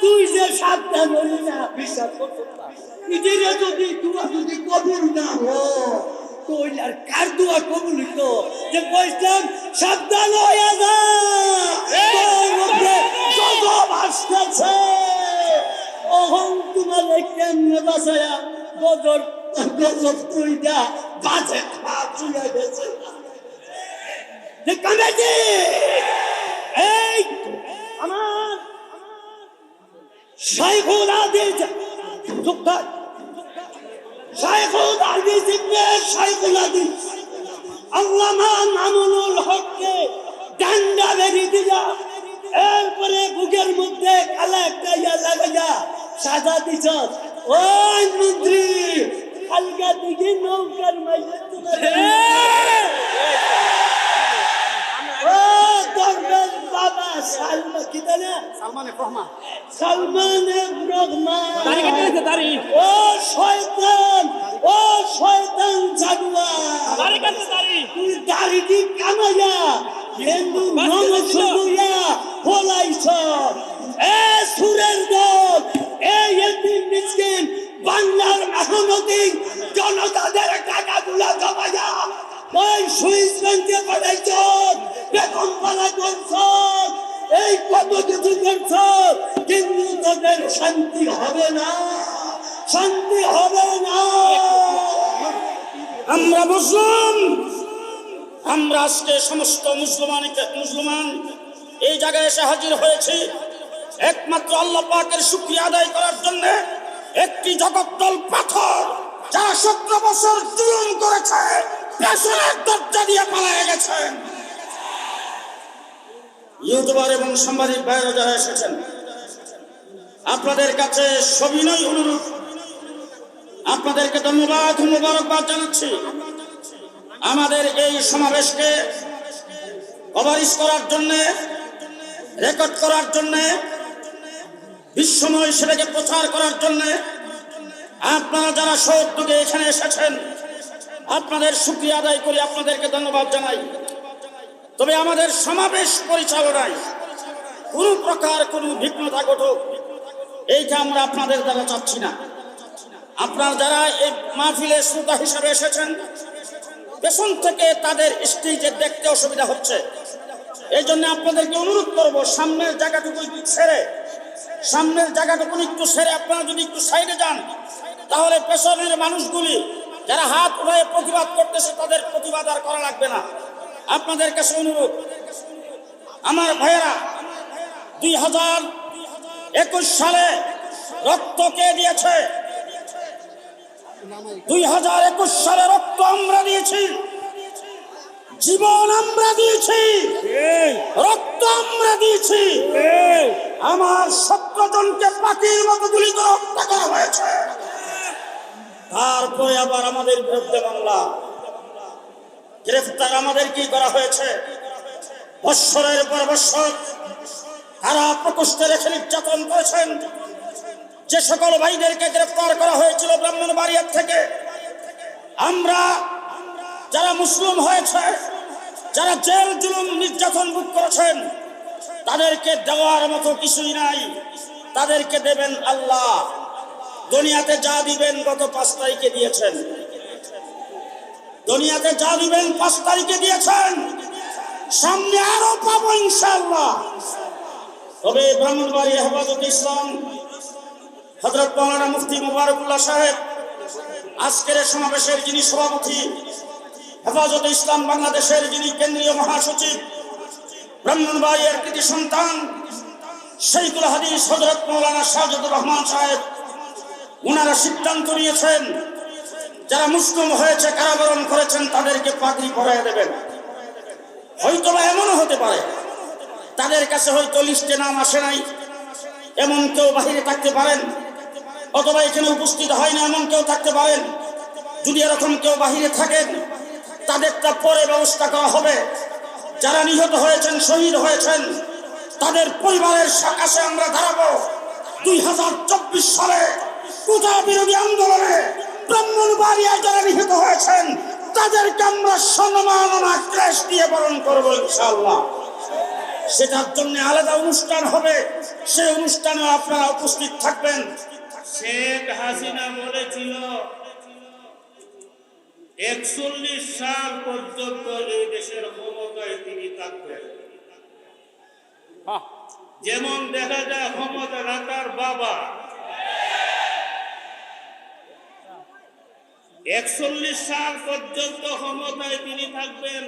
তুই যে সাবধান হলি না বিশ্বাস করতে যদি দুয়া যদি কবুল না হো তুই আর কার দুয়া কবুল হইতো? যে কইতাম সাবধান হইয়া যা। তোর মধ্যে গজব আসতেছে। অহং তোমারে কেমনে বাঁচায়া গজব গজব তুই গেছে। যে কমেটি এই, আমার শাইখুল আল্লামা হককে এরপরে বুকের মধ্যে কালা ইয়া লাগাইয়া সাজা দিছ। ওই মন্ত্রী হালকা দিকে নৌকার মাইলে কি সালমান এফ রহমান। সালমান রহমান। দাড়ি কেটে দিয়েছে, দাড়ি। ও শয়তান ও শয়তান জানুয়া দাড়ি কাটছে, দাড়ি। তুই দাড়িটি কামাইয়া হিন্দু নমসুয়া ফলাইছ এ সুরের দল এই এতিম মিসকিন বাংলার মেহনতি জনতাদের টাকাগুলা জমাইয়া ওই সুইস ব্যাংকে পাঠাইছ। বেতন পালা করছ এই কত কিছু করছ কিন্তু তোদের শান্তি হবে না। শান্তি হবে না। আমরা মুসলিম, আমরা আজকে সমস্ত মুসলমানকে মুসলমান এই জায়গায় এসে হাজির হয়েছি। একমাত্র আল্লাহ পাকের শুক্রিয়া আদায় করার জন্য একটি জগদ্দল পাথর যারা সতেরো বছর জুলুম করেছে, পেছনের দরজা দিয়ে পালিয়ে গেছেন ইউটিউবার এবং সাংবাদিক বাইরে যারা এসেছেন, আপনাদের কাছে সবিনয় অনুরোধ। আপনাদেরকে ধন্যবাদ, মোবারকবাদ জানাচ্ছি। আমাদের এই সমাবেশকে কভারিজ করার জন্য, রেকর্ড করার জন্য, বিশ্বময় সেটাকে প্রচার করার জন্য আপনারা যারা সৌদ্যোগে এখানে এসেছেন, আপনাদের সুক্রিয়া আদায় করে, আপনাদেরকে ধন্যবাদ জানাই। তবে আমাদের সমাবেশ পরিচালনায় কোনো প্রকার কোনো বিঘ্নতা ঘটুক, এইটা আমরা আপনাদের দ্বারা চাচ্ছি না। আপনার যারা এই মাহফিলে শ্রোতা হিসাবে এসেছেন, পেছন থেকে তাদের স্টেজে দেখতে অসুবিধা হচ্ছে। এই জন্য আপনাদেরকে অনুরোধ করব, সামনের জায়গাটুকু ছেড়ে, সামনের জায়গাটুকু একটু ছেড়ে আপনারা যদি একটু সাইডে যান, তাহলে পেছনের মানুষগুলি যারা হাত উঠে প্রতিবাদ করতেছে, তাদের প্রতিবাদ আর করা লাগবে না। আপনাদের কাছে অনুরোধ, আমার ভাইয়েরা, দুই হাজার একুশ সালে রক্ত কে দিয়েছে? দুই হাজার একুশ সালে রক্ত আমরা দিয়েছি, জীবন আমরা দিয়েছি, রক্ত আমরা দিয়েছি। আমার সত্তর জনকে পাখির মতো গুলি করে হত্যা করা হয়েছে। তারপরে আবার আমাদের বিরুদ্ধে মামলা। গ্রেফতার আমাদের কি করা হয়েছে? বৎসরের পর বৎসর তারা প্রকোষ্ঠে রেখে নির্যাতন করেছেন। যে সকল ভাইদেরকে গ্রেফতার করা হয়েছিল ব্রাহ্মণবাড়িয়ার থেকে, আমরা যারা মুসলিম হয়েছে, যারা জেল জুলুম নির্যাতন ভোগ করেছেন, তাদেরকে দেওয়ার মতো কিছুই নাই। তাদেরকে দেবেন আল্লাহ। দুনিয়াতে যা দিবেন গত পাঁচ তারিখে দিয়েছেন। দুনিয়াতে যা দিবেন, পাঁচ তারিখে দিয়েছেন। সামনে আরও পাবো ইনশাল্লাহ তবে ব্রাহ্মণবাড়ি হেফাজত ইসলাম হজরত মৌলানা মুফতি মুবারকুল্লাহ সাহেব, আজকের সমাবেশের যিনি সভাপতি, হেফাজত ইসলাম বাংলাদেশের যিনি কেন্দ্রীয় মহাসচিব, ব্রাহ্মণবাড়িয়ার কৃতি সন্তান শৈকুল হাদিস হজরত মৌলানা শাহজুদুর রহমান সাহেব ওনারা সিদ্ধান্ত নিয়েছেন যারা মুসলিম হয়েছে কারাবরণ করেছেন, তাদেরকে পাগড়ি পরাই দেবেন। হয়তো বা এমনও হতে পারে। তাদের কাছে হয়তো লিস্টে নাম আসে নাই। এমন কেউ বাহিরে থাকতে পারেন, অথবা এখানে উপস্থিত হয় না, এমন কেউ থাকতে পারেন। যদি এরকম কেউ বাহিরে থাকেন, তাদেরটা পরে ব্যবস্থা করা হবে। যারা নিহত হয়েছেন, শহীদ হয়েছেন, তাদের পরিবারের সকাশে আমরা দাঁড়াবো। দুই হাজার চব্বিশ সালে পূজা বিরোধী আন্দোলনে যারা নিহত হয়েছেন তাদেরকে আমরা সম্মাননা ক্রেশ দিয়ে বরণ করব ইনশাল্লাহ সেটার জন্য আলাদা অনুষ্ঠান হবে। সেই অনুষ্ঠানে আপনারা উপস্থিত থাকবেন। শেখ হাসিনা বলেছিল একচল্লিশ সাল পর্যন্ত এই দেশের ক্ষমতায় তিনি থাকবেন। যেমন দেখা যায় ক্ষমতা রাখার বাবা একচল্লিশ সাল পর্যন্ত ক্ষমতায় তিনি থাকবেন।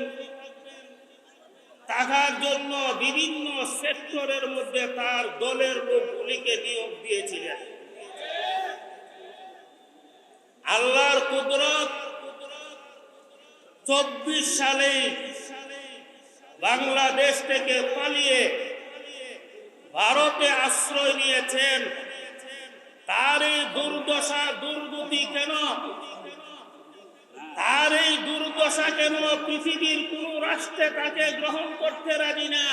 থাকার জন্য বিভিন্ন সেক্টরের মধ্যে তার দলের লোকগুলিকে নিয়োগ দিয়েছিলেন। আল্লাহর কুদরত চব্বিশ সালে বাংলাদেশ থেকে পালিয়ে ভারতে আশ্রয় নিয়েছেন। তার এই দুর্দশা, দুর্গতি কেন তার এই দুর্দশা কেন পৃথিবীর কোন রাষ্ট্রে তাকে গ্রহণ করতে রাজি না?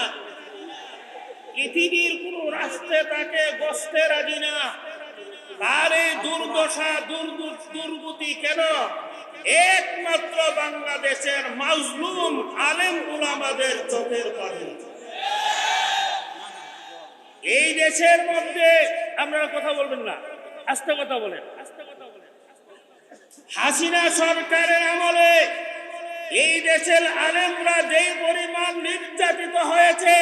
পৃথিবীর কোন রাষ্ট্রে তাকে বসতে রাজি না। তার এই দুর্দশা দুর্গতি কেন? একমাত্র বাংলাদেশের মাজলুম আলেম উলামাদের চোখের পানি। এই দেশের মধ্যে আপনারা কথা বলবেন না, আস্তে কথা বলেন। হাসিনা সরকারের আমলে এই দেশের আলেমরা যেই পরিমাণ নির্যাতিত হয়েছে,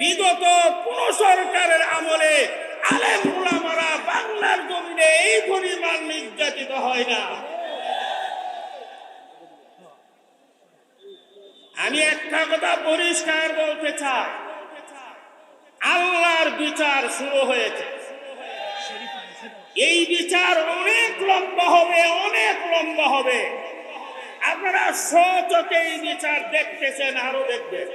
বিগত কোন সরকারের আমলে আলেম উলামারা বাংলার জমিনে এই পরিমাণ নির্যাতিত হয় না। আমি একটা কথা পরিষ্কার বলতে চাই, আল্লাহর বিচার শুরু হয়েছে। এই বিচার অনেক লম্বা হবে, অনেক লম্বা হবে। আপনারা সচকে এই বিচার দেখতেছেন, আরও দেখবেন।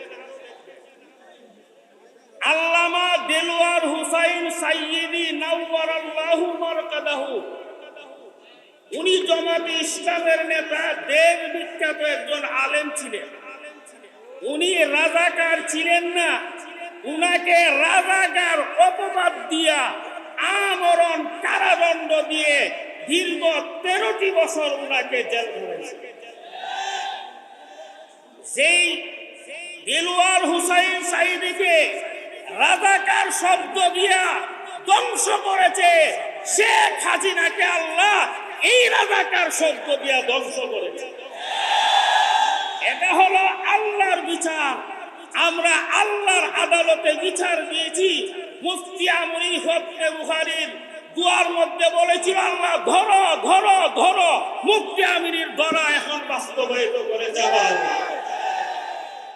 আল্লামা দেলোয়ার হুসাইন সাইয়্যিদি নাওয়ার আল্লাহু মারকাদাহু, উনি জমাতে ইসলামের নেতা, দেব বিখ্যাত একজন আলেম ছিলেন। উনি রাজাকার ছিলেন না, উনাকে রাজাকার অপবাদ দিয়া আমরণ কারাদণ্ড দিয়ে দীর্ঘ তেরোটি বছর উনাকে জেল করেছে। যেই দিলওয়ার হুসাইন সাইদিকে রাজাকার শব্দ দিয়া ধ্বংস করেছে, শেখ হাসিনাকে আল্লাহ এই রাজাকার শব্দ দিয়া ধ্বংস করেছে। এটা হলো আল্লাহর বিচার। আমরা আল্লাহর আদালতে বিচার দিয়েছি। মুফতি আমরি হত্যে বুহারির দুয়ার মধ্যে বলেছিল আল্লাহ ধরো ধরো ধরো মুফতি আমিরির ধরা এখন বাস্তবায়িত করে যাওয়া